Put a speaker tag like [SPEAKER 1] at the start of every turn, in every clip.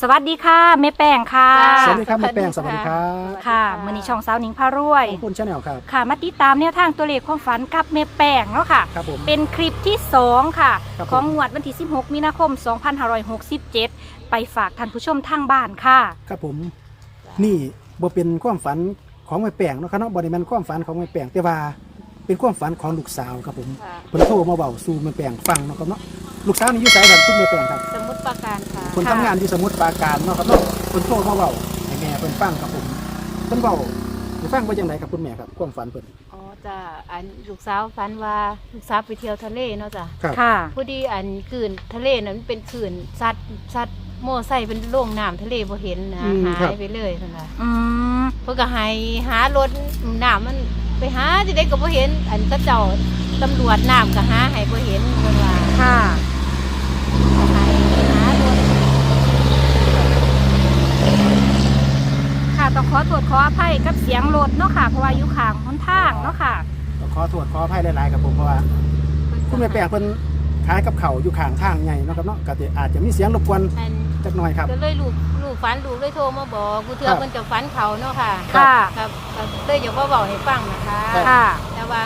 [SPEAKER 1] สวัสดีค่ะแม่แป้งค่ะ
[SPEAKER 2] สวัสดีครับแม่แป้งสวัสดีครับ
[SPEAKER 1] ค่ะมือนี้ช่องสาวหนิงพารวย
[SPEAKER 2] ขอบคุณชาแนลครับ
[SPEAKER 1] ค่ะมาติดตามแนวทางตัวเลขความฝันกับแม่แป้งเนาะค่ะ
[SPEAKER 2] ครับผม
[SPEAKER 1] เป็นคลิปที่ 2 ค่ะ
[SPEAKER 2] ครับผม
[SPEAKER 1] ของงวดวันที่ 16 มีนาคม 2567 ไปฝากท่านผู้ชมทางบ้านค่ะ
[SPEAKER 2] ครับผม นี่บ่เป็นความฝันของแม่แป้งเนาะครับเนาะบ่ได้แม่นความฝันของแม่แป้งแต่ว่าเป็นความฝันของลูกสาวครับผม
[SPEAKER 3] ค่ะ
[SPEAKER 2] เพิ่นโทรมาเว้าสู่แม่แป้งฟังเนาะครับเนาะ ลูกสาวนี่อยู่ไสครับคุณแม่แป้งครับ
[SPEAKER 3] สมุดประการค่ะ
[SPEAKER 2] คนทำงานอยู่สมุทรปราการเนาะครับเนาะเพิ่นโทรมาเว้าให้แม่เพิ่นฟังครับผมเพิ่นเว้าให้ฟังว่าจังไดครับคุณแม่ครับความฝันเพิ่น
[SPEAKER 3] อ๋อจ้ะอันลูกสาวฝันว่าลูกสาวไปเที่ยวทะเลเนาะจ้ะ
[SPEAKER 2] ครับ
[SPEAKER 1] ค่ะ
[SPEAKER 3] พอดีอันคืนทะเลนั้นเป็นคืนซัดซัดโม่ใส่เป็นโล่งน้ำทะเลบ่เห็นนะ
[SPEAKER 2] อืมครั
[SPEAKER 3] หา
[SPEAKER 2] บ
[SPEAKER 3] ยไปเลยเพิ่นว่า
[SPEAKER 1] อืม
[SPEAKER 3] เพิ่นก็ให้หารถน้ำมันไปหาที่ได้ก็บ่เห็น อันก็เจ้าตำรวจน้ำก็หาให้บ่เห็นเพิ่นว่า
[SPEAKER 1] ค่ะ
[SPEAKER 3] ก็ให้หารถ
[SPEAKER 1] ค่ะต้องขอโทษขออภัยกับเสียงรถเนาะค่ะเพราะว่าอยู่ข้างหนทางเนาะค่ะ
[SPEAKER 2] ก็ขอโทษขออภัยหลายๆครับผมเพราะว่าคุณแม่แป้งเพิ่นขายกับเขาวอยู่ข้างทางใหญ่เนาะครับเนาะก็สิอาจจะมีเสียงรบกวน
[SPEAKER 3] อัน
[SPEAKER 2] จักหน่อยครับ
[SPEAKER 3] ก็เลยลูกลูกฝันลูกเลยโทรมาบอกกูเทื่อ
[SPEAKER 2] ครับ
[SPEAKER 3] เพิ่นจะฝันเขาเนาะค่ะ
[SPEAKER 1] ค่ะ
[SPEAKER 3] ครับครับเลยอยากว่าบอกให้ฟังนะคะ
[SPEAKER 2] ครับ
[SPEAKER 1] ค่ะ
[SPEAKER 3] แต่ว่า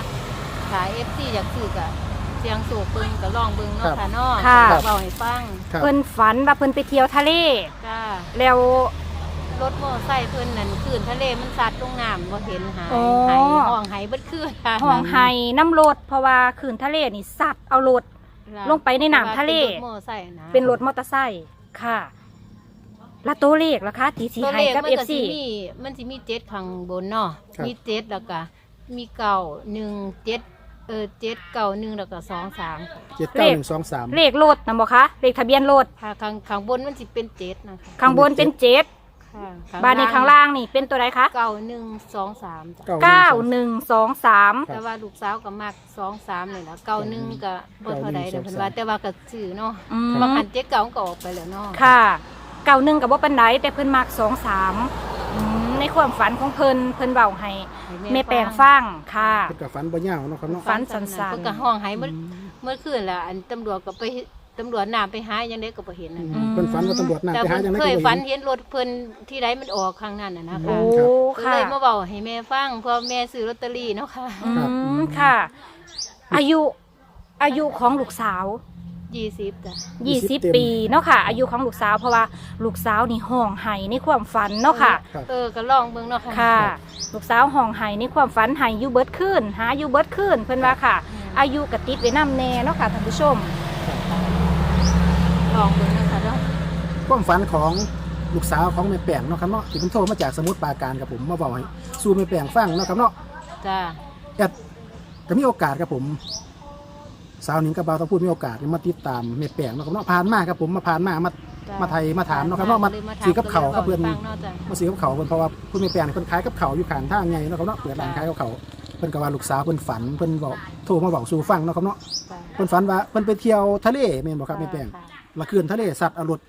[SPEAKER 3] ขายเอฟซีอยากซื้อกับ เสียงสูบเบิ่งกับลองเบิ่ง
[SPEAKER 2] ครั
[SPEAKER 3] เนาะ
[SPEAKER 2] บ
[SPEAKER 3] ค่ะเนาะ
[SPEAKER 1] ค่ะ
[SPEAKER 3] ก็บอกให้ฟัง
[SPEAKER 2] ครับ
[SPEAKER 1] เพิ่นฝันว่าเพิ่นไปเที่ยวทะเล
[SPEAKER 3] จ้า
[SPEAKER 1] แล้ว
[SPEAKER 3] รถมอไซค์เพิ่นนั่นคืนทะเลมันซัดลงน้ำบ่เห็นหาย
[SPEAKER 1] อ๋อ
[SPEAKER 3] หายห้องหายเบิดคืนค่ะ
[SPEAKER 1] ห้องไห้น้ำรถเพราะว่าคืนทะเลนี่สัตว์เอารถลงไปในน้ำทะเล
[SPEAKER 3] ป็นรถมอไซค์นะ
[SPEAKER 1] เป็นรถมอเตอร์ไซค์ค่ะแล้วตัวเลขล่ะคะที่สี
[SPEAKER 3] ตัว
[SPEAKER 1] ให้
[SPEAKER 3] เลข
[SPEAKER 1] กับ
[SPEAKER 3] มัน
[SPEAKER 1] เอฟ
[SPEAKER 3] ก็
[SPEAKER 1] ซี
[SPEAKER 3] สิมีมันสิมีเจ็ดข้างบนเนาะ
[SPEAKER 2] ครับ
[SPEAKER 3] มีเจ็ดแล้วก็มีเก่าหนึ่งเจ็ด เออเจ็ดเก่าหนึ่งแล้วก็สองสามค่ะ
[SPEAKER 2] เจ็ดเก้าหนึ่งสองสาม
[SPEAKER 1] เลขรถนะบอกคะเลขทะเบียนรถ
[SPEAKER 3] ค่ะข้างข้างบนมันสิเป็นเจ็ดนะคะ
[SPEAKER 1] ข้างบนเป็นเจ็ด
[SPEAKER 3] ค่ะ
[SPEAKER 1] บานในข้างล่างนี่เป็นตัวใดคะ
[SPEAKER 3] เก่าหนึ่งสองสามจ้ะ
[SPEAKER 1] เก้าหนึ่งสองสาม
[SPEAKER 2] ครับ
[SPEAKER 3] แต่ว่าลูกสาวก็มักสองสามเลยนะเก่าหนึ่งก็บ่เท่าใดเดี๋ยว
[SPEAKER 2] เก้าหนึ่ง
[SPEAKER 3] เพิ่นว่า
[SPEAKER 2] สองสาม
[SPEAKER 3] แต่ว่าก็ซื้อเนาะ
[SPEAKER 1] อืม
[SPEAKER 3] บางหันเจ๊เก่ามันก็ออกไปแล้วเนาะ
[SPEAKER 1] ค่ะเก้าหนึ่งกับว่าปันไดแต่เพิ่นมักสองสามอืม ในความฝันของเพิ่นเพิ่นเบาให้
[SPEAKER 3] ให้
[SPEAKER 1] แม่แปลงฟังค่ะ
[SPEAKER 2] เป็นกับฝันบ่ยาวเนาะครับเนาะ
[SPEAKER 1] ฝันสั้นๆ
[SPEAKER 3] เพิ่นก็ห้องให้เมื่อเมื่อคืนแล้วอันตำรวจก็ไปตำรวจน้ำไปหายังได้ก็บ่เห็น
[SPEAKER 2] อื
[SPEAKER 3] น่ะ
[SPEAKER 2] มเพิ่นฝันว่าตำรวจน่า
[SPEAKER 3] แต่
[SPEAKER 2] ไปหา
[SPEAKER 3] เพิ่น
[SPEAKER 2] จังได๋
[SPEAKER 3] เค
[SPEAKER 2] ก็
[SPEAKER 3] ย
[SPEAKER 2] บ่
[SPEAKER 3] ฝัน
[SPEAKER 2] เห็น
[SPEAKER 3] เห็นรถเพิ่นที่ใดมันออกครั้งนั้นน่ะนะ
[SPEAKER 1] โอ้
[SPEAKER 3] คะก็
[SPEAKER 1] ค่ะ
[SPEAKER 3] เลยมาบอกให้แม่ฟังเพราะแม่ซื้อลอตเตอรี่เนาะค่ะ
[SPEAKER 1] อืมค่ะ อายุอายุของลูกสาว
[SPEAKER 3] ยี่สิบจ้ะ
[SPEAKER 1] 20ปีเนาะค่ะ อายุของลูกสาวเพราะว่าลูกสาวนี่ห้องไห้ในความฝันเนาะค่ะ
[SPEAKER 2] ครับ
[SPEAKER 3] เออก็ลองเบิ่งเนาะค่ะ
[SPEAKER 1] ค่ะ ลูกสาวห้องไห้ในความฝันไห้อยู่เบิดขึ้นหาอยู่เบิดขึ้นเพิ่นว่าค่ะ อายุกะติดไว้นำแน่เนาะค่ะท่านผู้ชม
[SPEAKER 3] ลองเบิ่งนะคะเนาะ
[SPEAKER 2] ความฝันของลูกสาวของแม่แป้งเนาะครับเนาะที่เพิ่นโทรมาจากสมุทรปราการครับผมมาบอกให้สู่แม่แป้งฟังเนาะครับเนาะ
[SPEAKER 3] จ้า
[SPEAKER 2] แอดก็มีโอกาสครับผม สาวหนิงกับบ่าวต้องพูดมีโอกาสมาติดตามแม่แป้งเนาะครับเนาะผ่านมาครับผมมาผ่านมามา
[SPEAKER 3] จ้
[SPEAKER 2] มาไทยมาถามเนาะครับเนาะมา
[SPEAKER 3] เลยถ
[SPEAKER 2] ซื้อกับเขาวกับเพิ่น
[SPEAKER 3] ฟังเนาะจ้ะ
[SPEAKER 2] มาซื้อกับเขาวเพิ่นเพราะว่าคุณแม่แป้งนี่เพิ่นขายกับเขาวอยู่ข้างทางไงเนาะครับเนาะเปิดร้านขายกับเขาวเพิ่นก็ว่าลูกสาวเพิ่นฝันเพิ่นบอกโทรมาบอกสู่ฟังเนาะครับเนาะ
[SPEAKER 3] จ้ะ
[SPEAKER 2] เพิ่นฝันว่าเพิ่นไปเที่ยวทะเลแม่นบ่ครับแม่แป้ง
[SPEAKER 3] ค่ะ
[SPEAKER 2] ละคืนทะเลสัตว์เอารถ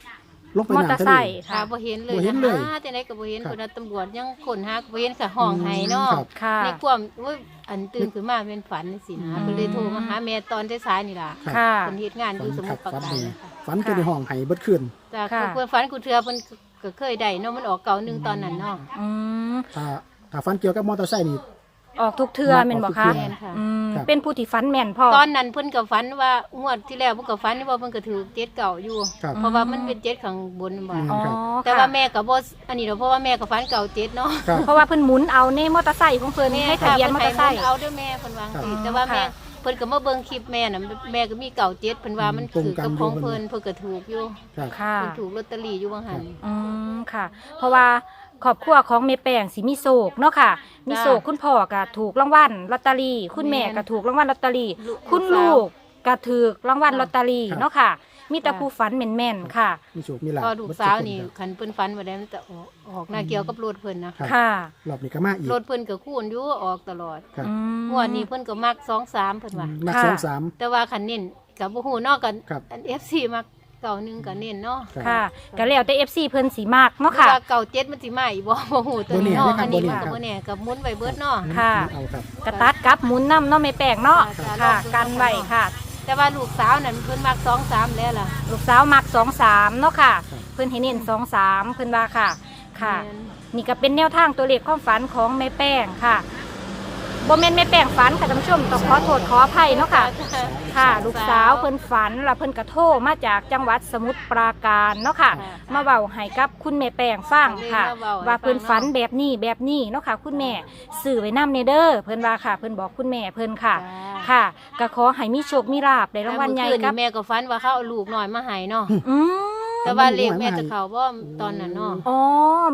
[SPEAKER 2] ลงไป
[SPEAKER 1] มอเตอ
[SPEAKER 2] น้ำ
[SPEAKER 1] ร์
[SPEAKER 2] ทะ
[SPEAKER 1] ไซ
[SPEAKER 2] เล
[SPEAKER 1] ค์
[SPEAKER 3] ค่ะ
[SPEAKER 1] ค่ะ
[SPEAKER 3] บ่เห็นเลย
[SPEAKER 2] บ่เห็นเลยะ
[SPEAKER 3] จังไดก็บ่เห็น
[SPEAKER 2] ครับ
[SPEAKER 3] คนน่ะตำรวจยังคนหาก็บ่เห็นค่ะห้องไห้เนาะ
[SPEAKER 2] ครับ
[SPEAKER 1] ค่ะ
[SPEAKER 3] ในความว่าอันตื่นขึ้นมาเป็นฝันสินะ
[SPEAKER 1] อืม
[SPEAKER 3] เพิ่นเลยโทรมาหาแม่ตอนสายๆนี่ล่ะ
[SPEAKER 2] ครับ
[SPEAKER 1] ค่ะ
[SPEAKER 3] เพิ่นเฮ็ดงานอยู่สมุทรปรา
[SPEAKER 2] ฝัน
[SPEAKER 3] การ
[SPEAKER 2] ดี
[SPEAKER 3] นะคะ
[SPEAKER 2] ฝันจนในห้องไห้เบิดคืน
[SPEAKER 3] จ้ะ
[SPEAKER 1] ค่ะ
[SPEAKER 3] คือเพิ่นฝันกูเทื่อเพิ่นก็เคยได้เนาะมันออกเก่าหนึงตอนนั้นเนาะ
[SPEAKER 1] อืม
[SPEAKER 2] ถ้าถ้าฝันเกี่ยวกับมอเตอร์ไซค์นี่
[SPEAKER 1] ออกทุกเทือ
[SPEAKER 2] ออก
[SPEAKER 1] แม่นบ่
[SPEAKER 2] ทุก
[SPEAKER 1] คะ
[SPEAKER 2] เทื่อ
[SPEAKER 3] แม่นค่ะ
[SPEAKER 1] อืม
[SPEAKER 2] ครับ
[SPEAKER 1] เป็นผู้ที่ฝันแม่นพ่อ
[SPEAKER 3] ตอนนั้นเพิ่นก็ฝันว่างวดที่แล้วเพิ่นก็ฝันว่าเพิ่นก็ถือเจ็ดเก่าอยู่
[SPEAKER 2] ครับ
[SPEAKER 3] เพราะว่ามันเป็นเจ็ดข้างบนบ่
[SPEAKER 2] อืม
[SPEAKER 1] อ๋อ
[SPEAKER 2] ครับ
[SPEAKER 3] แต่ว่า
[SPEAKER 1] ค่ะ
[SPEAKER 3] แม่ก็บ่อันนี้เนาะเพราะว่าแม่ก็ฝันเก่าเจ็ดเนาะ
[SPEAKER 2] ครับ
[SPEAKER 1] เพราะว่าเพิ่นหมุนเอาในมอเตอร์ไซค์ของเพิ่นให้ทะเบียนมอเตอร์ไซค์
[SPEAKER 3] เอาเด้อแม่เพิ่นวาจังซี่
[SPEAKER 1] ครับ
[SPEAKER 3] แต่ว่าแม่
[SPEAKER 1] ค่ะ
[SPEAKER 3] เพิ่นก็มาเบิ่งคลิปแม่น่ะแม่ก็มีเก่าเจ็ดเพิ่นว่ามัน
[SPEAKER 2] ตรง
[SPEAKER 3] ถือ
[SPEAKER 2] กัน
[SPEAKER 3] กับของ
[SPEAKER 2] อยู่
[SPEAKER 3] เพิ่นเพิ่นก็ถูกอยู่
[SPEAKER 2] ครับ
[SPEAKER 1] ค่ะ
[SPEAKER 3] เพิ่นถูกลอตเตอรี่อยู่บางหัน
[SPEAKER 1] อืมค่ะ เพราะว่า ครอบครัวของเมแปงสิมีโศกเนาะค่ะ มีโศกคุณพ่อก็ถูกรางวัลลอตเตอรี่ คุณแม่ก็ถูกรางวัลลอตเตอรี่
[SPEAKER 3] ลูก
[SPEAKER 1] คุณ
[SPEAKER 3] ลู
[SPEAKER 1] ลู
[SPEAKER 3] ก
[SPEAKER 1] กก็ถูกรางวัลลอตเตอรี่
[SPEAKER 2] ครับ
[SPEAKER 1] เนาะค่ะ มีแต่
[SPEAKER 3] ค่ะ
[SPEAKER 1] ผู้ฝันแม่นๆค่ะ
[SPEAKER 2] มีโชคมีลาภ
[SPEAKER 3] ก็ลูกสาวนี่
[SPEAKER 2] เบิดทุกค
[SPEAKER 3] คันเพิ่นฝันว่าได้มันจะออกออกหน้าเกี่ยวกับรถเพิ่นนะ
[SPEAKER 2] ครับ
[SPEAKER 1] ค่ะ
[SPEAKER 2] รอบนี้ก็มาอีก
[SPEAKER 3] รถเพิ่นก็คูณอยู่ออกตลอด
[SPEAKER 2] ครับ
[SPEAKER 1] อืม
[SPEAKER 3] งวดนี้เพิ่นก็มัก2-3เพิ่นว่า
[SPEAKER 2] นัก
[SPEAKER 1] ค่ะ
[SPEAKER 2] สองสาม
[SPEAKER 3] แต่ว่าคันเน้นก็บ่ฮู้เนาะกัน
[SPEAKER 2] ครับ
[SPEAKER 3] อัน FC มัก เก่าหนึงก็เน้นเนาะ
[SPEAKER 2] ครับ
[SPEAKER 1] ค่ะก็แล้วแต่ FC เพิ่นสิมากเนาะ
[SPEAKER 3] หรือ
[SPEAKER 1] ค่ะ
[SPEAKER 3] ว่าเก่าเจ็ดมันสิมาอีกบ่บ่ฮู้ตัวนี้
[SPEAKER 2] บ่
[SPEAKER 3] เนาะ
[SPEAKER 2] แน่
[SPEAKER 3] อันนี้
[SPEAKER 2] บ่แน่
[SPEAKER 3] ก็
[SPEAKER 2] ครับ
[SPEAKER 3] บ่แน่ก็หมุนไว้เบิดเนาะ
[SPEAKER 1] ค่ะ
[SPEAKER 2] เอาครับ
[SPEAKER 1] กระตัดกับหมุนน้ำเนาะไม่แปลงเนาะ
[SPEAKER 3] ค่ะ
[SPEAKER 1] ค่ะ
[SPEAKER 3] ลองดู
[SPEAKER 1] กันไว้ค่ะ
[SPEAKER 3] แต่ว่าลูกสาวนั่นเพิ่นมัก2-3แล้วล่ะ
[SPEAKER 1] ลูกสาวมักสองสามเนาะค่ะ
[SPEAKER 2] ครับ
[SPEAKER 1] พิ่นให้เน้นสองสามเพิ่นว่าค่ะ ค่ะ
[SPEAKER 3] แม่น
[SPEAKER 1] นี่ก็เป็นแนวทางตัวเลขความฝันของแม่แป้งค่ะ บ่แม่นแม่แป้งฝันค่ะท่านผู้ชมต้องขอโทษขออภัยเนาะค่ะ ค่ะลูกสาวเพิ่นฝันแล้วเพิ่นกระโทรมาจากจังหวัดสมุทรปราการเนาะค่ะ
[SPEAKER 3] ค่ะ
[SPEAKER 1] มาเว้าให้กับคุณแม่แป้งฟังค่ะ
[SPEAKER 3] มาเว้าให้
[SPEAKER 1] ว่าเพิ่น
[SPEAKER 3] ฟังเนาะ
[SPEAKER 1] ฝันแบบนี้แบบนี้เนาะค่ะ คุณแม่สื่อไว้นำเนเด้อเพิ่นว่าค่ะ เพิ่นบอกคุณแม่เพิ่นค่ะ
[SPEAKER 3] จ้า
[SPEAKER 1] ค่ะก็ขอให้มีโชคมีลาภได้รางวัลใหญ่
[SPEAKER 3] เมื่อคืน
[SPEAKER 1] กับ
[SPEAKER 3] นี่แม่ก็ฝันว่าเขาเอาลูกหน่อยมาให้เนาะ
[SPEAKER 1] อืม
[SPEAKER 3] แต่ว่าเลขแม่จะเขาบ่ตอนนั้นเนาะ
[SPEAKER 1] อ๋อ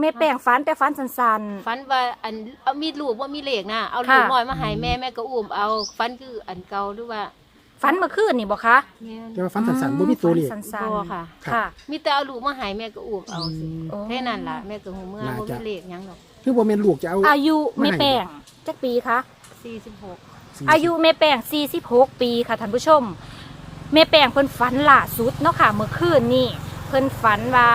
[SPEAKER 1] แม่แป้งฝันแต่ฝันสั้น
[SPEAKER 3] ฝันว่าอันเอามีลูกว่ามีเลขนะเอา
[SPEAKER 1] ค่ะ
[SPEAKER 3] ลูกหน่อยมาให้แม่แม่ก็อุ้มเอาฝันคืออันเก่าหรือว่า
[SPEAKER 1] ๆฝันเมื่อคืนนี่บ่คะ
[SPEAKER 3] แม่น
[SPEAKER 2] แต่ว่าฝันสันๆบ่มีตัวเลข
[SPEAKER 1] ฝันสั้น
[SPEAKER 3] บ่
[SPEAKER 1] ๆ
[SPEAKER 3] ค่ะ
[SPEAKER 1] ค่ะ
[SPEAKER 3] มีแต่เอาลูกมาให้แม่ก็อุ้มเอาสิ
[SPEAKER 1] โอ้
[SPEAKER 3] แค่นั้นล่ะแม่ก็หูเมื่อ
[SPEAKER 2] น่า
[SPEAKER 3] บ่
[SPEAKER 2] จะ
[SPEAKER 3] มีเลขหยังหรอก
[SPEAKER 2] คือบ่แม่นลูกจะเอา
[SPEAKER 1] อายุ
[SPEAKER 2] ไม่
[SPEAKER 1] แม่
[SPEAKER 2] ให้
[SPEAKER 1] แป้งจักปีคะ
[SPEAKER 3] 46
[SPEAKER 1] อายุแม่แป้ง 46 ปีค่ะท่านผู้ชม แม่แป้งเพิ่นฝันล่าสุดเนาะค่ะเมื่อคืนนี่ เพิ่นฝันว่า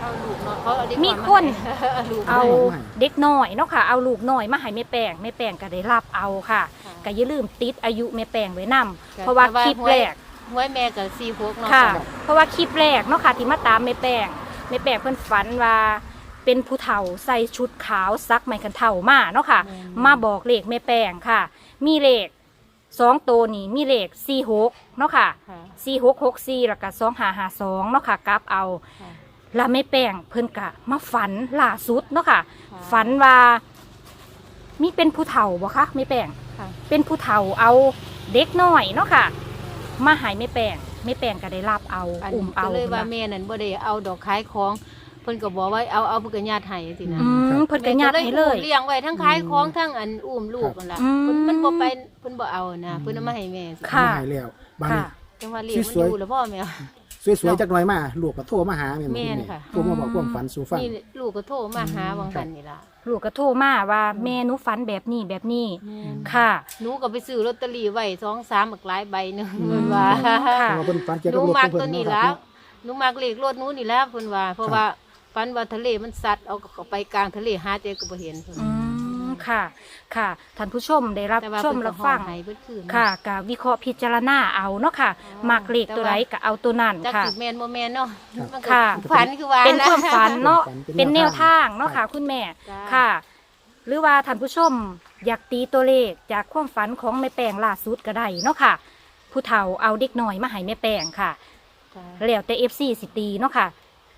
[SPEAKER 3] เอาลูกเนาะเขาเอาเด็ก
[SPEAKER 1] มี
[SPEAKER 3] อยา
[SPEAKER 1] คน
[SPEAKER 3] ให้เอาลูก
[SPEAKER 1] เอา
[SPEAKER 3] ให้
[SPEAKER 1] เด็กน้อยเนาะค่ะ เอาลูกน้อยมาให้แม่แป้งแม่แป้งก็ได้รับเอาค่ะ
[SPEAKER 3] ค่ะ
[SPEAKER 1] ก็อย่าลืมติดอายุแม่แป้งไว้นํ
[SPEAKER 3] ค่ะ
[SPEAKER 1] เพราะว่า
[SPEAKER 3] แต่ว่า
[SPEAKER 1] คลิป
[SPEAKER 3] หวย
[SPEAKER 1] แรก
[SPEAKER 3] หวยแม่ก็46เนาะ
[SPEAKER 1] ค่ะ เพราะว่าคลิปแรกเนาะค่ะที่มาตามแม่แป้งแม่แป้งเพิ่นฝันว่าเป็นผู้เฒ่าใส่ชุดขาวซักไม้กันเฒ่ามาเนาะค่ะ
[SPEAKER 3] แม่น
[SPEAKER 1] มาบอกเลขแม่แป้งค่ะ มีเลข สองตัวนี่มีเลขสี่หกเนาะค่ะ
[SPEAKER 3] ค่ะ
[SPEAKER 1] สี่หกหกสี่แล้วก็สองหาหาสองเนาะค่ะกลับเอา
[SPEAKER 3] ค่ะ
[SPEAKER 1] แล้วแม่แป้งเพิ่นกะมาฝันล่าสุดเนาะค่ะ
[SPEAKER 3] ค่ะ
[SPEAKER 1] ฝันว่า มีเป็นผู้เฒ่าบ่คะแม่แป้ง
[SPEAKER 3] ค่ะ
[SPEAKER 1] เป็นผู้เฒ่าเอาเด็กน้อยเนาะค่ะ มาใหายแม่แป้งแม่แป้งก็ได้รับเอา
[SPEAKER 3] อัน
[SPEAKER 1] อุ่มเอา
[SPEAKER 3] ก็เลยว่า
[SPEAKER 1] พิ่น
[SPEAKER 3] แม่นั่นบ่ได้เอาดอกขายของเพิ่นก็บอกว่าเอาเอาเพิ่นก็ญาติให้สินะ
[SPEAKER 1] อืมเพิ่นก็ญาติให้เลย
[SPEAKER 3] แม่ก็อุ้มเลี้ยงไว้ทั้งขายของทั้งอันอุ้มลูกนั่นล่ะ
[SPEAKER 1] อืม
[SPEAKER 3] เพิ่นมันบ่ไป เพิ่นบ่เอานะเพิ่นเอามาให้แม่สิ
[SPEAKER 1] ค่ะ
[SPEAKER 2] มาให้แล้วบาง
[SPEAKER 1] ค่ะ
[SPEAKER 3] จังว่าเลี้ยงมัน
[SPEAKER 2] สวย
[SPEAKER 3] อยู่แล้วพ่อแม่
[SPEAKER 2] สวยๆจักหน่อยมาลูกก็โทรมาหาแม่นบ่
[SPEAKER 3] แม่น
[SPEAKER 2] คุณ
[SPEAKER 3] ค่ะ
[SPEAKER 2] โทรมาบอกความฝันสู่ฟัง
[SPEAKER 3] นี่ลูกก็โทรมาหาวังกันนี่ล่ะ
[SPEAKER 1] ลูกก็โทรมาว่าแม่หนูฝันแบบนี้แบบนี้
[SPEAKER 3] แม่น
[SPEAKER 1] ค่ะ
[SPEAKER 3] หนูก็ไปซื้อลอตเตอรี่ไว้2 3บักหลายใบหนึง
[SPEAKER 1] อืม
[SPEAKER 3] เพิ่นว่า
[SPEAKER 1] ค่ะ
[SPEAKER 2] เพราะว่าเพิ่นฝันเกี่ยว
[SPEAKER 3] ห
[SPEAKER 2] กั
[SPEAKER 3] นู
[SPEAKER 2] บรถ
[SPEAKER 3] มัก
[SPEAKER 2] ของเพิ่
[SPEAKER 3] ตัวนนี้
[SPEAKER 2] เนาะค
[SPEAKER 3] แล้
[SPEAKER 2] รั
[SPEAKER 3] ว
[SPEAKER 2] บ
[SPEAKER 3] หนูมักเลขรถหนูนี่แล้วเพิ่นว่า เพราะว่าฝันว่าทะเลมันซัดเอาเข้าไปกลางทะเลหาเจอก็บ่เห็นเพิ่น
[SPEAKER 1] อืม ค่ะ ค่ะ ท่านผู้ชมได้รับ
[SPEAKER 3] แต่ว่า
[SPEAKER 1] ชม
[SPEAKER 3] เพิ่น
[SPEAKER 1] รับ
[SPEAKER 3] ก็
[SPEAKER 1] ฟัง
[SPEAKER 3] ห้อให้เบิดคืน
[SPEAKER 1] ค่ะกะวิเคราะห์พิจารณาเอาเนาะค่ะ
[SPEAKER 3] อ๋อ
[SPEAKER 1] มักเลขตัวใดก็เอาตัวนั้น
[SPEAKER 3] จัก
[SPEAKER 1] ค่ะ
[SPEAKER 3] สิแม่นบ่แม่นเนาะมันก็
[SPEAKER 1] ค่ะ
[SPEAKER 3] ฝันคือว่า
[SPEAKER 1] เป็นความฝันเนาะ
[SPEAKER 2] เป็
[SPEAKER 1] เป็น
[SPEAKER 2] น
[SPEAKER 1] แน
[SPEAKER 2] แน
[SPEAKER 1] ว
[SPEAKER 2] ว
[SPEAKER 1] ทา
[SPEAKER 2] ทางง
[SPEAKER 1] เนาะค่ะ คุณแม่
[SPEAKER 3] จ้า
[SPEAKER 1] ค่ะ หรือว่าท่านผู้ชมอยากตีตัวเลขจากความฝันของแม่แป้งล่าสุดก็ได้เนาะค่ะ ผู้เฒ่าเอาเด็กน้อยมาให้แม่แป้งค่ะ
[SPEAKER 3] จ้า
[SPEAKER 1] แล้วแต่ FC สิตีเนาะค่ะ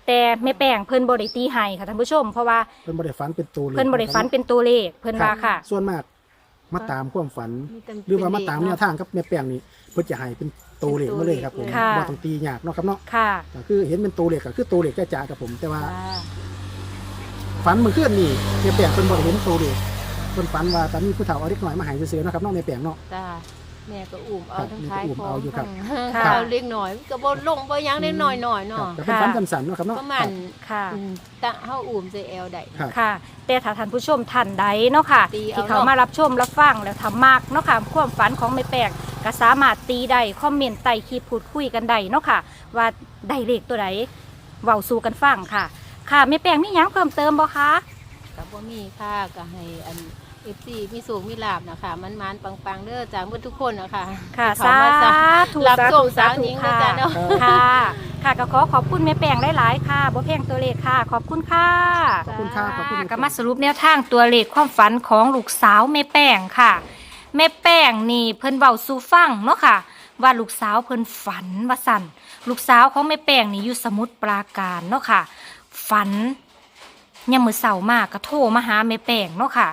[SPEAKER 1] แต่แม่แป้งเพิ่นบ่ได้ตีให้ค่ะท่านผู้ชม เพราะว่า
[SPEAKER 2] เพิ่นบ่ได้ฝันเป็นตัวลข
[SPEAKER 1] เพิ่นบ่ได้ฝันเป็นตัวเลขเพิ่นว่าค่ะ
[SPEAKER 2] ส่วนมากมาตามความฝัน
[SPEAKER 3] มีแต่
[SPEAKER 2] หรือว่ามา
[SPEAKER 3] เป็นเลข
[SPEAKER 2] ตามแนวทางกับแม่แป้งนี่เพิ่นจะให้เป็นตัวเลขมาเลยครับผม
[SPEAKER 1] ค่ะ
[SPEAKER 2] บ่ต้องตียากเนาะครับเนาะ
[SPEAKER 1] ค่ะ
[SPEAKER 2] ก็คือเห็นเป็นตัวเลขก็คือตัวเลขจ้าๆครับผมแต่ว่า
[SPEAKER 3] จ้า
[SPEAKER 2] ฝันเมื่อคืนนี่แม่แป้งเพิ่นบ่ได้เห็นตัวเลขเพิ่นฝันว่าตอนนี้ผู้เฒ่าเอาเด็กน้อยมาให้ซื่อๆเนาะครับเนาะแม่แป้งเนาะ
[SPEAKER 3] จ้า แม่ก็อุ้มเอา
[SPEAKER 2] ครับ
[SPEAKER 3] ทั้ง
[SPEAKER 2] แม่ก็
[SPEAKER 3] ท้าย
[SPEAKER 2] อุ้ม
[SPEAKER 3] ขอ
[SPEAKER 2] เอา
[SPEAKER 3] ง
[SPEAKER 2] อยู่ครับ
[SPEAKER 3] ทั้ง
[SPEAKER 1] ค่ะ
[SPEAKER 3] ข้าวเล็กหน่อยก็บ่ลงบ่หยังได้หน่อยหน่อยๆ
[SPEAKER 2] ครั
[SPEAKER 3] เนาะ
[SPEAKER 2] บก็เป็นฝันสั้นๆเนาะครับเนาะ
[SPEAKER 3] ประมาณ
[SPEAKER 1] ค่ะ
[SPEAKER 3] อืมตะเฮาอุ้มใส่แอลได้
[SPEAKER 2] ครับ
[SPEAKER 1] ค่ะ แต่ถ้าท่านผู้ชมท่านใดเนาะค่ะ
[SPEAKER 3] ตีเอา
[SPEAKER 1] ที่เขามารับชมรับฟังแล้วทำมากเนาะค่ะความฝันของแม่แป้งก็สามารถตีได้คอมเมนต์ใต้คลิปพูดคุยกันได้เนาะค่ะ ว่าได้เลขตัวใดเว้าสู่กันฟังค่ะ ค่ะแม่แป้งมีหยังเพิ่มเติมบ่คะ
[SPEAKER 3] ก็บ่มีค่ะก็ให้อัน FC มีสูงมีลาบนะคะมันมันๆปังๆเด้อจากเบิดทุกคนนะคะ
[SPEAKER 1] ค่ะ
[SPEAKER 3] ที่
[SPEAKER 1] สา
[SPEAKER 3] เข้มา
[SPEAKER 1] ธุ
[SPEAKER 3] รับ
[SPEAKER 1] สา
[SPEAKER 3] ส่
[SPEAKER 1] ธุ
[SPEAKER 3] ง
[SPEAKER 1] สา
[SPEAKER 3] สาว
[SPEAKER 1] ธุ
[SPEAKER 3] หญิง
[SPEAKER 1] ค่ะ
[SPEAKER 3] นะจ๊ะเนาะ
[SPEAKER 1] ค่ะ ค่ะก็ขอขอบคุณแม่แป้งหลายๆค่ะบ่แพงตัวเลขค่ะ ขอบคุณค่ะ
[SPEAKER 2] ขอบคุณครับขอบคุณ
[SPEAKER 1] ก็มาสรุปแนวทางตัวเลขความฝันของลูกสาวแม่แป้งค่ะ แม่แป้งนี่เพิ่นเว้าสู่ฟังเนาะค่ะ ว่าลูกสาวเพิ่นฝันว่าสั่นลูกสาวของแม่แป้งนี่อยู่สมุทรปราการเนาะค่ะ ฝันยามมื้อเช้ามากก็โทรมาหาแม่แป้งเนาะค่ะ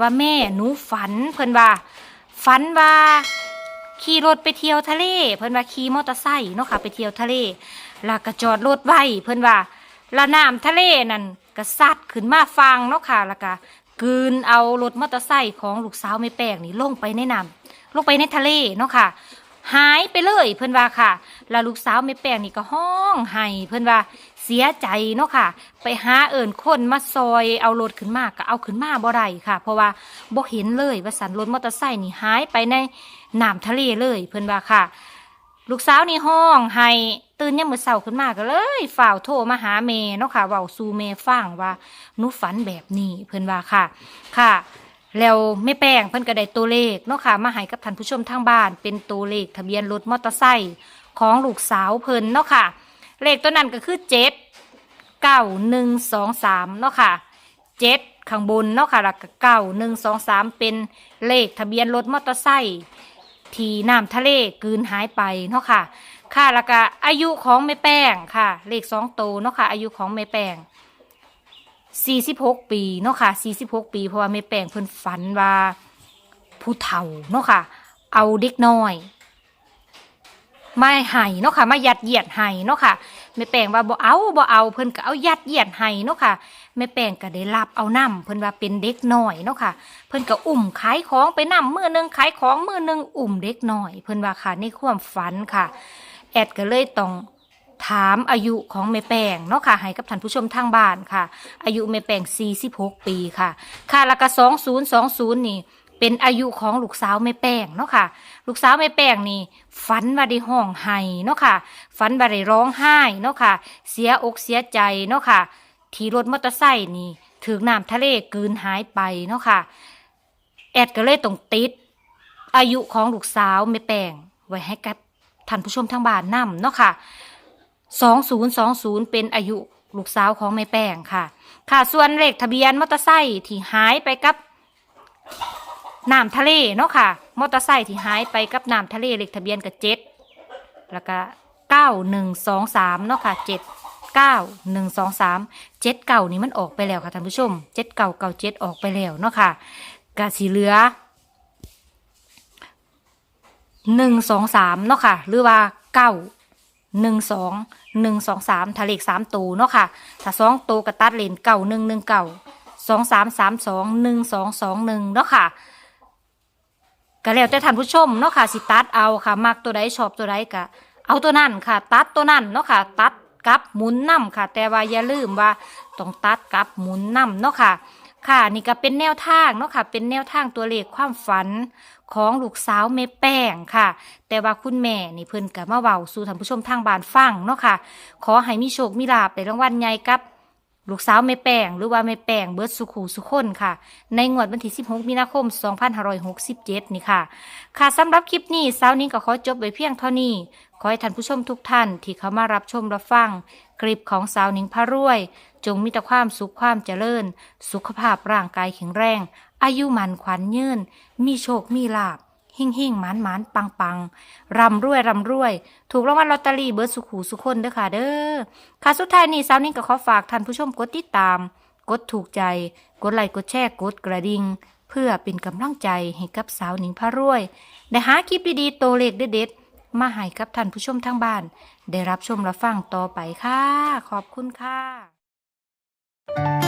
[SPEAKER 1] ว่าแม่หนูฝันเพิ่นว่าฝันว่าขี่รถไปเที่ยวทะเล เพิ่นว่าขี่มอเตอร์ไซค์เนาะค่ะไปเที่ยวทะเลแล้วก็จอดรถไว้เพิ่นว่าละน้ำทะเลนั่นก็ซัดขึ้นมาฟังเนาะค่ะแล้วก็กืนเอารถมอเตอร์ไซค์ของลูกสาวไม่แปลกนี่ลงไปในน้ำลงไปในทะเลเนาะค่ะหายไปเลยเพิ่อนว่าค่ะ แล้วลูกสาวไม่แปลกนี่ก็ห้องไห้เพิ่อนว่า เสียใจเนาะค่ะ ไปหาเอิ่นคนมาซอยเอารถขึ้นมาก็เอาขึ้นมาบ่ได้ค่ะ เพราะว่าบ่เห็นเลยว่าสันรถมอเตอร์ไซค์นี่หายไปในน้ำทะเลเลยเพิ่อนว่าค่ะ ลูกสาวนี่ห้องให้ตื่นยามมื้อเช้าขึ้นมาก็เลยฝ่าวโทรมาหาเมเนาะค่ะเว้าสู่เมฟังว่าหนูฝันแบบนี้เพิ่อนว่าค่ะค่ะแล้วแม่แป้งเพิ่นก็ได้ตัวเลขเนาะค่ะมาให้กับท่านผู้ชมทางบ้าน เป็นตัวเลขทะเบียนรถมอเตอร์ไซค์ของลูกสาวเพิ่นเนาะค่ะ เลขตัวนั้นก็คือเจ็ดเก้าหนึ่งสองสามเนาะค่ะเจ็ดข้างบนเนาะค่ะแล้วก็เก้าหนึ่งสองสามเป็นเลขทะเบียนรถมอเตอร์ไซค์ที่น้ำทะเลกืนหายไปเนาะค่ะ ค่ะแล้วก็อายุของแม่แป้งค่ะ เลขสองโตวเนาะค่ะ อายุของแม่แป้งสี่สิบหกปีเนาะค่ะสี่สิบหกปีเพราะว่าแม่แป้งเพิ่นฝันว่าผู้เฒ่าเนาะค่ะ เอาเด็กน้อย มาให้เนาะค่ะมายัดเยียดให้เนาะค่ะแม่แป้งว่าบ่เอาบ่เอาเพิ่นก็เอายัดเยียดให้เนาะค่ะแม่แป้งก็ได้รับเอานํเพิ่นว่าเป็นเด็กน้อยเนาะค่ะ เพิ่นก็อุ้มขายของไปนํมือหนึงขายของมือหนึงอุ้มเด็กน้อย เพิ่นว่าค่ะในความฝันค่ะ แอดก็เลยต้องถามอายุของแม่แปงเนาะค่ะให้กับท่านผู้ชมทางบ้านค่ะ อายุแม่แปง46 ปีค่ะ ค่ะแล้วก็2020 นี่ เป็นอายุของลูกสาวแม่แป้งเนาะค่ะ ลูกสาวแม่แป้งนี่ฝันว่าได้ห้องไห้เนาะค่ะฝันว่าได้ร้องไห้เนาะค่ะ เสียอกเสียใจเนาะค่ะ ที่รถมอเตอร์ไซค์นี่ถึงน้ำทะเลกืนหายไปเนาะค่ะ แอดก็เลยต้องติด อายุของลูกสาวแม่แป้งไว้ให้กับท่านผู้ชมทางบ้านนํเนาะค่ะ2020 เป็นอายุลูกสาวของแม่แป้งค่ะ ค่ะ ส่วนเลขทะเบียนมอเตอร์ไซค์ที่หายไปกับ น้ำทะเลเนาะค่ะ มอเตอร์ไซค์ที่หายไปกับน้ำทะเลเลขทะเบียนกับเจ็ดแล้วก็เก้าหนึ่งสองสามเนาะค่ะเจ็ดเก้าหนึ่งสองสามเจ็ดเก่านี่มันออกไปแล้วค่ะท่านผู้ชมเจ็ดเก่าเก่าเจ็ดออกไปแล้วเนาะค่ะกะสีเหลือหนึ่งสองสามเนาะค่ะ หรือว่าเก้าหนึ่งสองหนึ่งสองสามทะเลขสามตัวเนาะค่ะ ถ้าสองตัวกระตัดเลนเก่าหนึ่งหนึ่งเก่าสองสามสามสองหนึ่งสองสองหนึ่งเนาะค่ะ ก็แล้วแต่ท่านผู้ชมเนาะค่ะสิตัดเอาค่ะ มักตัวใดชอบตัวใดก็เอาตัวนั้นค่ะ ตัดตัวนั้นเนาะค่ะ ตัดกลับหมุนนํค่ะ แต่ว่าอย่าลืมว่าต้องตัดกลับหมุนนํเนาะค่ะ ค่ะนี่ก็เป็นแนวทางเนาะค่ะ เป็นแนวทางตัวเลขความฝันของลูกสาวเมแป้งค่ะ แต่ว่าคุณแม่นี่เพิ่นก็มาเว้าสู่ท่านผู้ชมทางบ้านฟังเนาะค่ะ ขอให้มีโชคมีลาภในรางวัลใหญ่กับ ลูกสาวแม่แป้งหรือว่าแม่แป้งเบิร์ดสุขูสุคนค่ะ ในงวดวันที่ 16 มีนาคม 2567 นี่ค่ะ ค่ะสำหรับคลิปนี้สาวนี้ก็ขอจบไว้เพียงเท่านี้ ขอให้ท่านผู้ชมทุกท่านที่เข้ามารับชมรับฟัง คลิปของสาวนิงพระรวย จงมีแต่ความสุขความเจริญ สุขภาพร่างกายแข็งแรง อายุมันขวัญยืน มีโชคมีลา บหิ่งหิ่งหมานหมานปังปังรำรวยรำรวย ถูกรางวัลลอตเตอรี่เบิร์ดสุขูสุคนเด้อค่ะเด้อค่ะสุดท้ายนี้สาวนิ่งก็ขอฝากท่านผู้ชมกดติดตาม กดถูกใจ กดไลค์กดแชร์กดกระดิ่งเพื่อเป็นกำลังใจให้กับสาวหนิงพระรวยได้หาคลิปดีๆโตเลขเด็ดๆมาให้กับท่านผู้ชมทางบ้าน ได้รับชมรับฟังต่อไปค่ะ ขอบคุณค่ะ